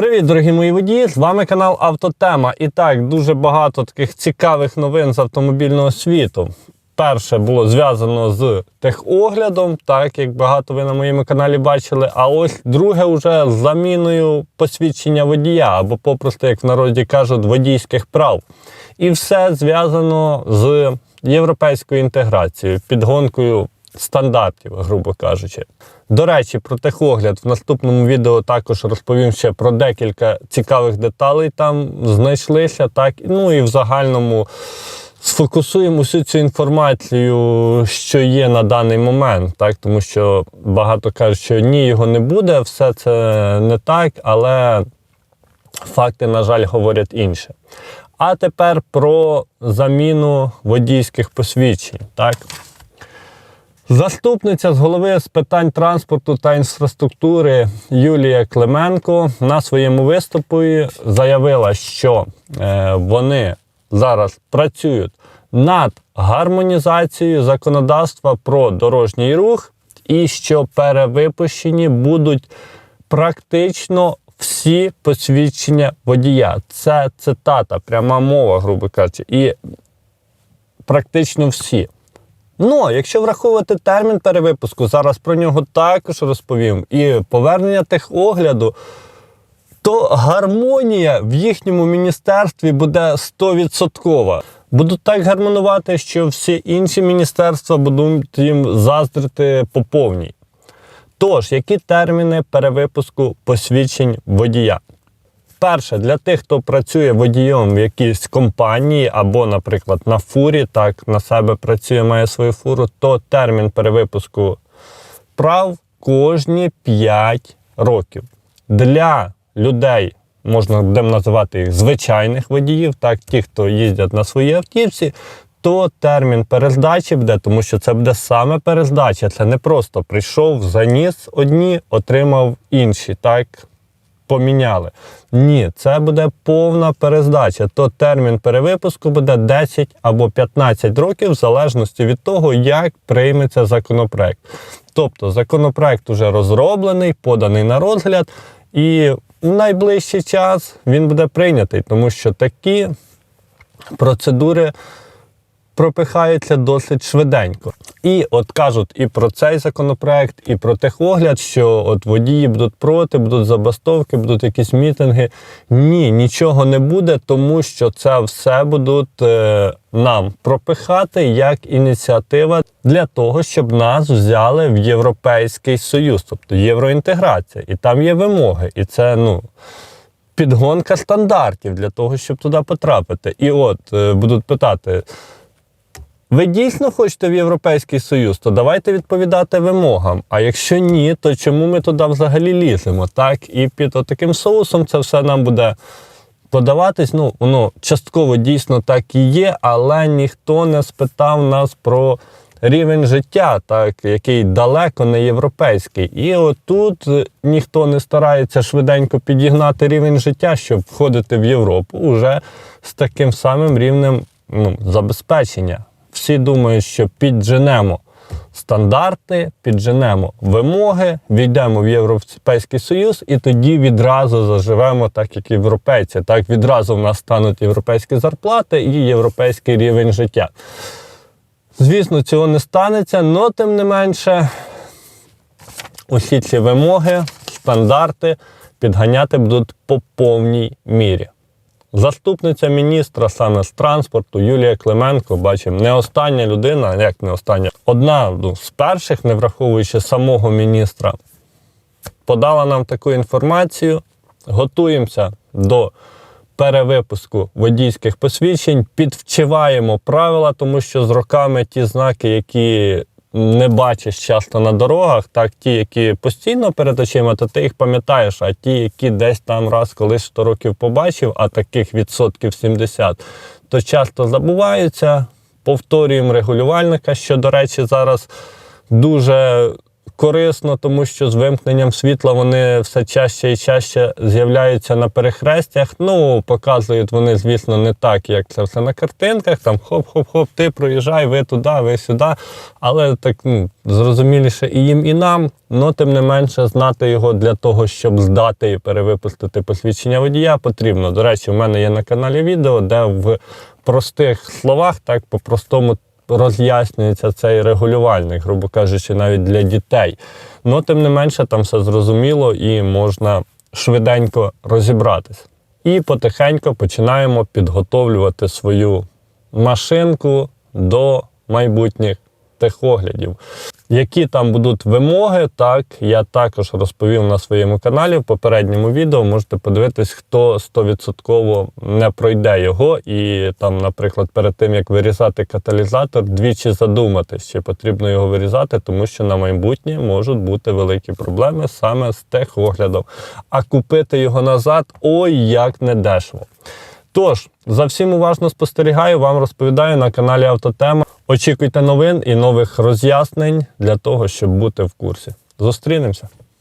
Привіт, дорогі мої водії! З вами канал Автотема. І так, дуже багато таких цікавих новин з автомобільного світу. Перше було зв'язано з техоглядом, так як багато ви на моєму каналі бачили. А ось друге вже з заміною посвідчення водія, або попросту, як в народі кажуть, водійських прав. І все зв'язано з європейською інтеграцією, підгонкою стандартів, грубо кажучи. До речі, про техогляд в наступному відео також розповім ще про декілька цікавих деталей там знайшлися. Так, ну і в загальному сфокусуємо всю цю інформацію, що є на даний момент, так, тому що багато кажуть, що ні, його не буде, все це не так, але факти, на жаль, говорять інше. А тепер про заміну водійських посвідчень. Так? Заступниця з голови з питань транспорту та інфраструктури Юлія Клименко на своєму виступі заявила, що е, вони зараз працюють над гармонізацією законодавства про дорожній рух, і що перевипущені будуть практично всі посвідчення водія. Це цитата, пряма мова, грубо кажучи, і практично всі. Ну, якщо враховувати термін перевипуску, зараз про нього також розповім, і повернення техогляду, то гармонія в їхньому міністерстві буде 100%. Будуть так гармонувати, що всі інші міністерства будуть їм заздрити по повній. Тож, які терміни перевипуску посвідчень водія? Перше, для тих, хто працює водієм в якійсь компанії або, наприклад, на фурі, так на себе працює, має свою фуру, то термін перевипуску прав кожні 5 років. Для людей, можна будемо називати їх звичайних водіїв, так, ті, хто їздять на своїй автівці, то термін перездачі буде, тому що це буде саме перездача. Це не просто прийшов, заніс одні, отримав інші. так, поміняли. Ні, це буде повна перездача. То термін перевипуску буде 10 або 15 років, в залежності від того, як прийметься законопроект. Тобто законопроект вже розроблений, поданий на розгляд, і в найближчий час він буде прийнятий, тому що такі процедури пропихаються досить швиденько. І от кажуть і про цей законопроект, і про техогляд, що от водії будуть проти, будуть забастовки, будуть якісь мітинги. Ні, нічого не буде, тому що це все будуть е, нам пропихати як ініціатива для того, щоб нас взяли в Європейський Союз, тобто євроінтеграція. І там є вимоги. І це, ну. Підгонка стандартів для того, щоб туди потрапити. І от е, будуть питати: ви дійсно хочете в Європейський Союз, то давайте відповідати вимогам. А якщо ні, то чому ми туди взагалі ліземо? Так, і під таким соусом це все нам буде подаватись. Ну, воно частково дійсно так і є, але ніхто не спитав нас про рівень життя, так, який далеко не європейський. І отут ніхто не старається швиденько підігнати рівень життя, щоб входити в Європу уже з таким самим рівнем ну, забезпечення. Всі думають, що підженемо стандарти, підженемо вимоги, війдемо в Європейський Союз і тоді відразу заживемо так, як європейці. Так відразу в нас стануть європейські зарплати і європейський рівень життя. Звісно, цього не станеться, але тим не менше, усі ці вимоги, стандарти підганяти будуть по повній мірі. Заступниця міністра саме з транспорту Юлія Клименко, бачимо, не остання людина, як не остання, одна ну, з перших, не враховуючи самого міністра, подала нам таку інформацію. Готуємося до перевипуску водійських посвідчень, підвчиваємо правила, тому що з роками ті знаки, які не бачиш часто на дорогах, так ті, які постійно перед очима, то ти їх пам'ятаєш, а ті, які десь там раз колись 100 років побачив, а таких відсотків 70, то часто забуваються. Повторюємо регулювальника, що, до речі, зараз дуже корисно, тому що з вимкненням світла вони все чаще і чаще з'являються на перехрестях. Ну, показують вони, звісно, не так, як це все на картинках. Там хоп-хоп-хоп, ти проїжджай, ви туди, ви сюди. Але так ну, зрозуміліше і їм, і нам. Ну, тим не менше, знати його для того, щоб здати і перевипустити посвідчення водія, потрібно. До речі, у мене є на каналі відео, де в простих словах, так по-простому роз'яснюється цей регулювальник, грубо кажучи, навіть для дітей. Ну, тим не менше, там все зрозуміло і можна швиденько розібратись. І потихеньку починаємо підготовлювати свою машинку до майбутніх техоглядів. Які там будуть вимоги, так я також розповів на своєму каналі в попередньому відео. Можете подивитись, хто 100% не пройде його, і там, наприклад, перед тим як вирізати каталізатор, двічі задуматись, чи потрібно його вирізати, тому що на майбутнє можуть бути великі проблеми саме з техоглядом. А купити його назад ой як недешево. Тож, за всім уважно спостерігаю, вам розповідаю на каналі Автотема. Очікуйте новин і нових роз'яснень для того, щоб бути в курсі. Зустрінемося!